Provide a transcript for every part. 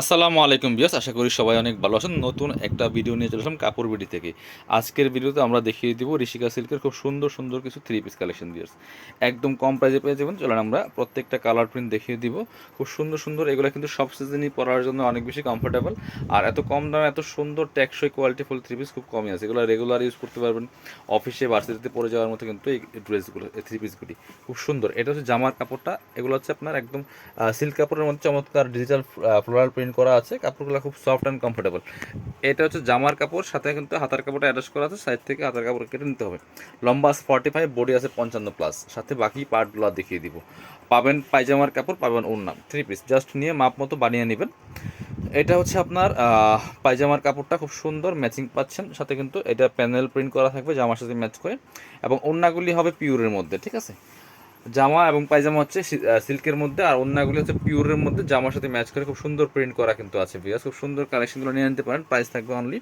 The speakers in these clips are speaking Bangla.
আসসালামু আলাইকুম বিয়াস আশা করি সবাই অনেক ভালো আছেন। নতুন একটা ভিডিও নিয়ে চলে আসলাম কাপড় বিডি থেকে। আজকের ভিডিওতে আমরা দেখিয়ে দিব ঋষিকা সিল্কের খুব সুন্দর সুন্দর কিছু থ্রি পিস কালেকশন বিয়াস একদম কম প্রাইসে পেয়ে যাবেন। চলেন আমরা প্রত্যেকটা কালার প্রিন্ট দেখিয়ে দিব। খুব সুন্দর সুন্দর, এগুলো কিন্তু সব সিজনই পরার জন্য অনেক বেশি কমফোর্টেবল আর এত কম দামে এত সুন্দর টেকসই কোয়ালিটি ফুল থ্রি পিস খুব কমই আছে। এগুলো রেগুলার ইউজ করতে পারবেন। অফিসে ভার্সিটিতে পরে যাওয়ার মতো কিন্তু এই ড্রেসগুলো এই থ্রি পিসগুলি খুব সুন্দর। এটা হচ্ছে জামার কাপড়টা। এগুলো হচ্ছে আপনার একদম সিল্ক কাপড়ের মধ্যে চমৎকার ডিজিটাল ফ্লোরাল প্রিন্ট করা আছে, কাপড়গুলো খুব সফট অ্যান্ড কমফোর্টেবল এটা হচ্ছে জামার কাপড়, সাথে কিন্তু হাতার কাপড়টা অ্যাটাচ করা আছে সাইড থেকে হাতার কাপড় কেটে নিতে হবে। লম্বা আছে ফর্টি ফাইভ বডি আছে পঞ্চান্ন প্লাস সাথে বাকি পার্টগুলো দেখিয়ে দিব। পাবেন পায়জামার কাপড়, পাবেন ওড়না থ্রি পিস জাস্ট নিয়ে মাপ মতো বানিয়ে নেবেন। এটা হচ্ছে আপনার পায়জামার কাপড়টা খুব সুন্দর ম্যাচিং পাচ্ছেন। সাথে কিন্তু এটা প্যানেল প্রিন্ট করা থাকবে, জামার সাথে ম্যাচ করে। এবং ওড়নাগুলি হবে পিওরের মধ্যে, ঠিক আছে? জামা এবং পায়জামা হচ্ছে সিল্কের মধ্যে, আর অন্যগুলি হচ্ছে পিওরের মধ্যে। জামার সাথে ম্যাচ করে খুব সুন্দর প্রিন্ট করা কিন্তু আছে বিয়াস খুব সুন্দর কালেকশনগুলো নিয়ে নিতে পারেন। প্রাইস থাকবে অনলি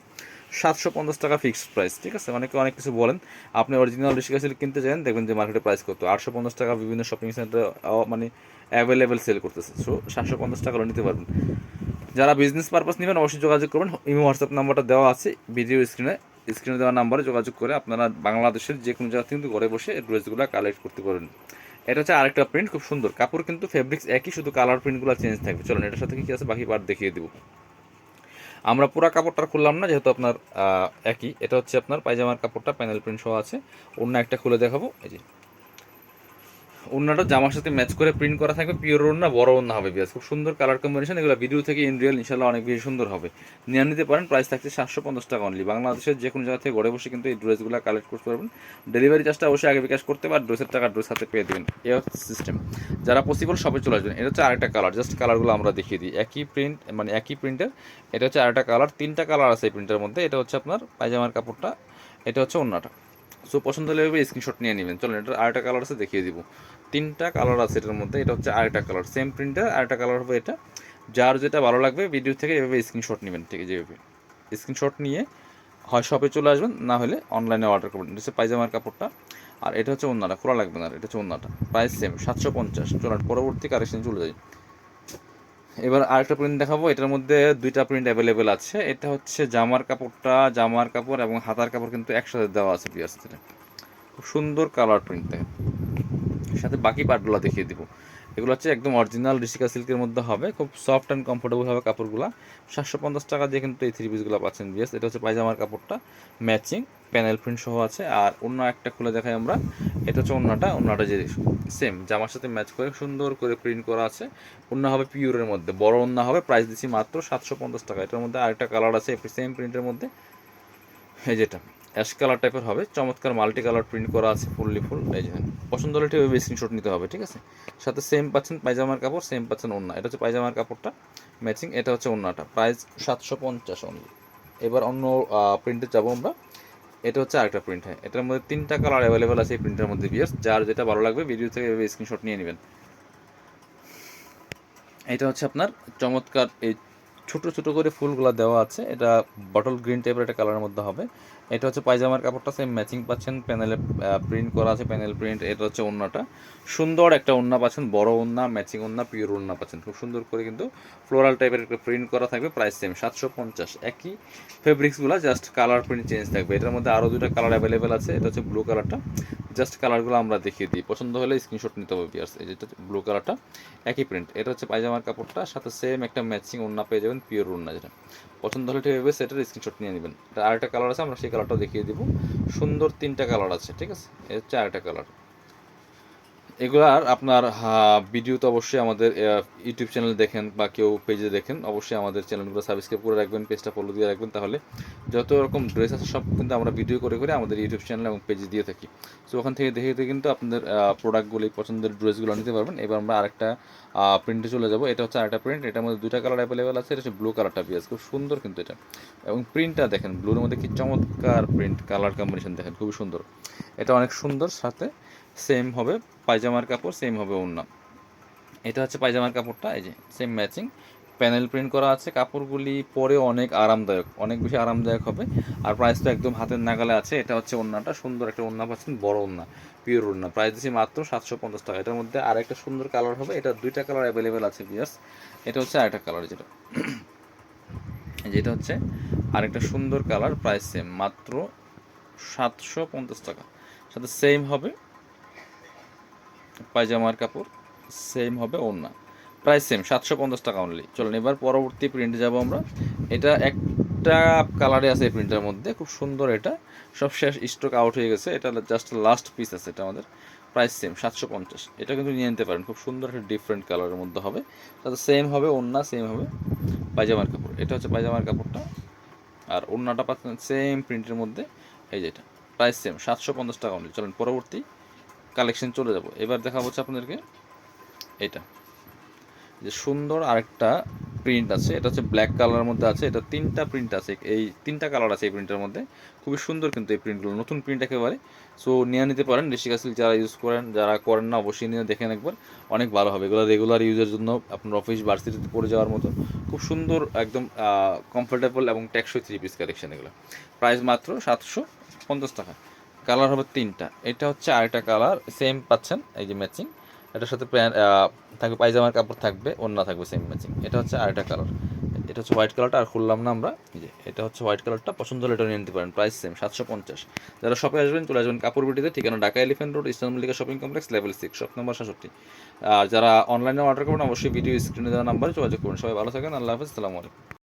সাতশো পঞ্চাশ টাকা ফিক্সড প্রাইস ঠিক আছে? অনেকে অনেক কিছু বলেন। আপনি অরিজিনাল ঋষিকা সিল্ক কিনতে চান দেখবেন যে মার্কেটে প্রাইস কত। আটশো পঞ্চাশ টাকা বিভিন্ন শপিং সেন্টারে মানে অ্যাভেলেবেল সেল করতেছে। সো সাতশো পঞ্চাশ টাকা নিতে পারবেন। যারা বিজনেস পারপাস নেবেন, অবশ্যই যোগাযোগ করবেন। ইমো হোয়াটসঅ্যাপ নাম্বারটা দেওয়া আছে ভিডিও স্ক্রিনে স্ক্রিনে দেওয়া নাম্বারে যোগাযোগ করে আপনারা বাংলাদেশের যে কোনো জায়গা থেকে কিন্তু ঘরে বসে ড্রেসগুলো কালেক্ট করতে পারেন। এটা হচ্ছে আরেকটা প্রিন্ট খুব সুন্দর। কাপড় কিন্তু ফেব্রিক্স একই, শুধু কালার প্রিন্টগুলো চেঞ্জ থাকবে। চলুন, এটার সাথে কি আছে? বাকি পার্ট দেখিয়ে দেবো। আমরা পুরো কাপড়টা খুললাম না, যেহেতু আপনার একই। এটা হচ্ছে আপনার পায়জামার কাপড়টা প্যানেল প্রিন্ট সহ আছে। অন্য একটা খুলে দেখাবো। এই যে ওড়নাটা জামার সাথে ম্যাচ করে প্রিন্ট করা থাকবে পিওর ওড়না, বড় ওড়না হবে বিয়াস। খুব সুন্দর কালার কম্বিনেশন এগুলো ভিডিও থেকে ইন রিয়েল ইনশাল্লাহ অনেক বেশি সুন্দর হবে। নিয়ে নিতে পারেন প্রাইস থাকছে সাতশো পঞ্চাশ টাকা অনলি বাংলাদেশের যে কোনো জায়গা থেকে ঘরে বসে কিন্তু এই ড্রেসগুলো কালেক্ট করতে পারবেন। ডেলিভারি চার্জটা অবশ্যই আগে বিকাশ করতে পারেন ড্রেসের টাকা ড্রেস হাতে পেয়ে দেবেন। এই হচ্ছে সিস্টেম যারা পসিবল সবে চলে আসবেন, এটা হচ্ছে আরেকটা কালার জাস্ট কালারগুলো আমরা দেখিয়ে দিই। একই প্রিন্ট মানে একই প্রিন্টের এটা হচ্ছে আরেকটা কালার তিনটা কালার আছে এই প্রিন্টের মধ্যে। এটা হচ্ছে আপনার পায়জামার কাপড়টা, এটা হচ্ছে অন্যটা সো পছন্দ হলে স্ক্রিনশট নিয়ে নেবেন। চলুন, এটার আরেকটা কালার আছে, দেখিয়ে দিব। তিনটা কালার আছে এটার মধ্যে, এটা হচ্ছে আরেকটা কালার সেম প্রিন্টার আরেকটা কালার হবে এটা। যার যেটা ভালো লাগবে ভিডিও থেকে এভাবে স্ক্রিনশট নেবেন ঠিক, যেভাবে। স্ক্রিনশট নিয়ে হয় শপে চলে আসবেন, না হলে অনলাইনে অর্ডার করবেন। এটা হচ্ছে পায়জামার কাপড়টা, আর এটা হচ্ছে অন্যটা খোলা লাগবে না এটা হচ্ছে অন্যটা প্রাইস সেম সাতশো পঞ্চাশ। চলুন পরবর্তী কারেকশন চলে যাই। এবার আরেকটা প্রিন্ট দেখাবো, এটার মধ্যে দুইটা প্রিন্ট অ্যাভেলেবেল আছে। এটা হচ্ছে জামার কাপড়টা, জামার কাপড় এবং হাতার কাপড় কিন্তু একসাথে দেওয়া আছে পিয়াস খুব সুন্দর কালার প্রিন্ট দেখেন সাথে বাকি পার্টগুলো দেখিয়ে দিব। এগুলো হচ্ছে একদম অরিজিনাল ঋষিকা সিল্কের মধ্যে হবে, খুব সফট অ্যান্ড কমফোর্টেবল হবে কাপড়গুলো। সাতশো পঞ্চাশ টাকা দিয়ে কিন্তু এই থ্রি পিসগুলো পাচ্ছেন বিএস এটা হচ্ছে পায়জামার কাপড়টা ম্যাচিং প্যানেল প্রিন্ট সহ আছে। আর অন্য একটা খুলে দেখাই আমরা, এটা হচ্ছে অন্যটা অন্যটা যে সেম জামার সাথে ম্যাচ করে, সুন্দর করে প্রিন্ট করা আছে। অন্য হবে পিওরের মধ্যে। বড় অন্য হবে প্রাইস দিচ্ছি মাত্র সাতশো পঞ্চাশ টাকা। এটার মধ্যে আরেকটা কালার আছে সেম প্রিন্টের মধ্যে। এই যেটা। অ্যাশ কালার টাইপের হবে, চমৎকার মাল্টি কালার প্রিন্ট করা আছে, ফুললি ফুল, এই যে পছন্দ হলে ঠিক স্ক্রিনশট নিতে হবে, ঠিক আছে? সাথে সেম পাচ্ছেন পায়জামার কাপড় সেম পাচ্ছেন ওন্না এটা হচ্ছে পায়জামার কাপড়টা ম্যাচিং এটা হচ্ছে ওন্নাটা প্রাইস সাতশো পঞ্চাশ অনলি এবার অন্য প্রিন্টে যাব আমরা, এটা হচ্ছে আরেকটা প্রিন্ট হয়, এটার মধ্যে তিনটা কালার অ্যাভেলেবেল আছে এই প্রিন্টের মধ্যে বিয়ার্স যার যেটা ভালো লাগবে ভিডিও থেকে স্ক্রিনশট নিয়ে নেবেন। এটা হচ্ছে আপনার চমৎকার এই ছোট ছোট করে ফুলগুলো দেওয়া আছে। এটা বটল গ্রিন টাইপের একটা কালারের মধ্যে হবে। এটা হচ্ছে পায়জামার কাপড়টা সেম ম্যাচিং পাচ্ছেন। প্যানেলে প্রিন্ট করা আছে প্যানেল প্রিন্ট এটা হচ্ছে ওন্নাটা। সুন্দর একটা ওন্না পাচ্ছেন, বড় ওন্না ম্যাচিং ওন্না পিওর ওন্না পাচ্ছেন। খুব সুন্দর করে কিন্তু ফ্লোরাল টাইপের একটা প্রিন্ট করা থাকবে প্রাইস সেম সাতশো পঞ্চাশ। একই ফেব্রিক্সগুলো জাস্ট কালার প্রিন্ট চেঞ্জ থাকবে। এটার মধ্যে আরও দুটো কালার অ্যাভেলেবেল আছে, এটা হচ্ছে ব্লু কালারটা জাস্ট কালারগুলো আমরা দেখিয়ে দিই। পছন্দ হলে স্ক্রিনশট নিতে হবে বিয়ার্স এই যেটা ব্লু কালারটা একই প্রিন্ট এটা হচ্ছে পায়জামার কাপড়টা, সাথে সেম একটা ম্যাচিং ওন্না পেয়ে যাবেন। পিওর ওন্না যেটা। পছন্দ হলে ঠিক হবে সেটার স্ক্রিনশট নিয়ে নেবেন। আর একটা কালার আছে, আমরা সেই কালারটা দেখিয়ে দেবো। সুন্দর তিনটা কালার আছে, ঠিক আছে? এটা হচ্ছে আরেকটা কালার এগুলার আপনার ভিডিও তো অবশ্যই আমাদের ইউটিউব চ্যানেল দেখেন বা কেউ পেজে দেখেন, অবশ্যই আমাদের চ্যানেলগুলো সাবস্ক্রাইব করে রাখবেন পেজটা ফলো দিয়ে রাখবেন তাহলে যত রকম ড্রেস আছে সব কিন্তু আমরা ভিডিও করে করে আমাদের ইউটিউব চ্যানেল এবং পেজে দিয়ে থাকি। সো ওখান থেকে দেখে দেখে কিন্তু আপনাদের প্রোডাক্টগুলি পছন্দের ড্রেসগুলো নিতে পারবেন। এবার আমরা আরেকটা প্রিন্টে চলে যাব। এটা হচ্ছে আরেকটা প্রিন্ট এটার মধ্যে দুটা কালার অ্যাভেলেবেল আছে। এটা হচ্ছে ব্লু কালারটা বিয়াস খুব সুন্দর কিন্তু এটা। এবং প্রিন্টটা দেখেন ব্লুর মধ্যে কি চমৎকার প্রিন্ট কালার কম্বিনেশন দেখেন, খুবই সুন্দর। এটা অনেক সুন্দর, সাথে সেম হবে, পায়জামার কাপড় সেম হবে ওড়না। এটা হচ্ছে পায়জামার কাপড়টা, এই যে সেম ম্যাচিং প্যানেল প্রিন্ট করা আছে, কাপড়গুলি পরে অনেক আরামদায়ক, অনেক বেশি আরামদায়ক হবে। আর প্রাইস তো একদম হাতের নাগালে আছে, এটা হচ্ছে ওড়নাটা, সুন্দর একটা ওড়না পাচ্ছেন, বড় ওড়না পিওর ওড়না। প্রাইস দিচ্ছি মাত্র সাতশো পঞ্চাশ টাকা। এটার মধ্যে আরেকটা সুন্দর কালার হবে, এটা দুইটা কালার অ্যাভেলেবেল আছে বিয়ার্স এটা হচ্ছে আরেকটা কালার যেটা। যেটা হচ্ছে আরেকটা সুন্দর কালার প্রাইস সেম মাত্র সাতশো পঞ্চাশ টাকা। সাথে সেম হবে পায়জামার কাপড় সেম হবে ওড়না। প্রাইস সেম সাতশো পঞ্চাশ টাকা অনলি চলুন এবার পরবর্তী প্রিন্টে যাব আমরা। এটা একটা কালারে আছে এই প্রিন্টের মধ্যে, খুব সুন্দর এটা। সব শেষ স্টক আউট হয়ে গেছে, এটা জাস্ট লাস্ট পিস আছে এটা আমাদের। প্রাইস সেম সাতশো পঞ্চাশ। এটা কিন্তু নিয়ে নিতে পারেন, খুব সুন্দর একটা ডিফারেন্ট কালারের মধ্যে হবে। তাতে সেম হবে ওড়না সেম হবে পায়জামার কাপড়। এটা হচ্ছে পায়জামার কাপড়টা। আর ওড়নাটা পাচ্ছেন সেম প্রিন্টের মধ্যে। এই যেটা প্রাইস সেম সাতশো পঞ্চাশ টাকা অনলি চলেন পরবর্তী কালেকশন চলে যাব। এবার দেখা হচ্ছে আপনাদেরকে এটা যে সুন্দর আরেকটা প্রিন্ট আছে, এটা হচ্ছে ব্ল্যাক কালারের মধ্যে আছে, এটা তিনটা প্রিন্ট আছে, এই তিনটা কালার আছে এই প্রিন্টের মধ্যে। খুবই সুন্দর কিন্তু এই প্রিন্টগুলো, নতুন প্রিন্ট একেবারে। সো নিয়ে নিতে পারেন, ঋষিকা যারা ইউজ করেন, যারা করেন না, অবশ্যই নিয়ে দেখেন একবার। অনেক ভালো হবে। এগুলো রেগুলার ইউজের জন্য আপনার অফিস ভার্সিটিতে পড়ে যাওয়ার মতো। খুব সুন্দর, একদম কমফোর্টেবল এবং টেকসই থ্রি পিস কালেকশন এগুলো। প্রাইস মাত্র সাতশো পঞ্চাশ টাকা। কালার হবে তিনটা। এটা হচ্ছে আরেকটা কালার সেম পাচ্ছেন, এই যে ম্যাচিং এটার সাথে প্যান্ট থাকবে পায়জামার কাপড় থাকবে অন্য থাকবে সেম ম্যাচিং এটা হচ্ছে আরেকটা কালার এটা হচ্ছে হোয়াইট কালারটা আর খুললাম না আমরা। যে, এটা হচ্ছে হোয়াইট কালারটা পছন্দ হলে এটা নিয়ে নিতে পারেন। প্রাইস সেম সাতশো পঞ্চাশ। যারা শপে আসবেন, চলে আসবেন কাপড় বিটিতে, ঠিকানা Dhaka elephant road eastern Mallika shopping complex level six shop number সাতষট্টি। আর যারা অনলাইনে অর্ডার করবেন, অবশ্যই ভিডিও স্ক্রিনে দেওয়া নাম্বারে যোগাযোগ করুন। সবাই ভালো থাকেন, আল্লাহ হাফিজ, আসসালামু আলাইকুম।